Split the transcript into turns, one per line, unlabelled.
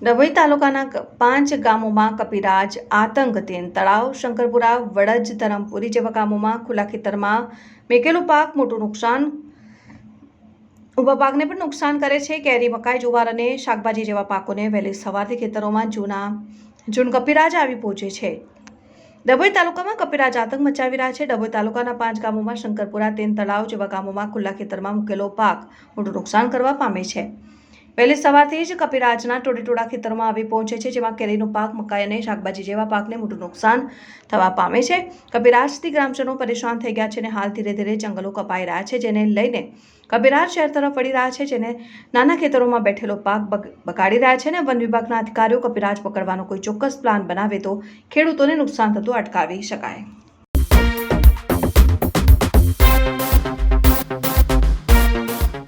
ડભોઈ તાલુકાના પાંચ ગામોમાં કપિરાજ, આતંક તેન તળાવ, શંકરપુરા, વડજ, ધરમપુરી જેવા ગામોમાં ખુલ્લા ખેતરમાં મેકેલો પાક મોટું નુકસાન ઊભા પાકને પણ નુકસાન કરે છે. કેરી, મકાઈ, જુવાર અને શાકભાજી જેવા પાકોને વહેલી સવારથી ખેતરોમાં જૂના જૂન કપિરાજ આવી પહોંચે છે. ડભોઈ તાલુકામાં કપિરાજ આતંક મચાવી રહ્યા છે. ડભોઈ તાલુકાના પાંચ ગામોમાં શંકરપુરા તેન તળાવ જેવા ગામોમાં ખુલ્લા ખેતરમાં મૂકેલો પાક મોટું નુકસાન કરવા પામે છે. વહેલી સવારથી જ કપિરાજના ટોળીટોળા ખેતરમાં આવી પહોંચે છે, જેમાં કેરીનો પાક, મકાઈ અને શાકભાજી જેવા પાકને મોટું નુકસાન થવા પામે છે. કપિરાજથી ગ્રામજનો પરેશાન થઈ ગયા છે અને હાલ ધીરે ધીરે જંગલો કપાઈ રહ્યા છે, જેને લઈને કપિરાજ શહેર તરફ વળી રહ્યા છે, જેને નાના ખેતરોમાં બેઠેલો પાક બગાડી રહ્યા છે અને વન વિભાગના અધિકારીઓ કપિરાજ પકડવાનો કોઈ ચોક્કસ પ્લાન બનાવે તો ખેડૂતોને નુકસાન થતું અટકાવી શકાય.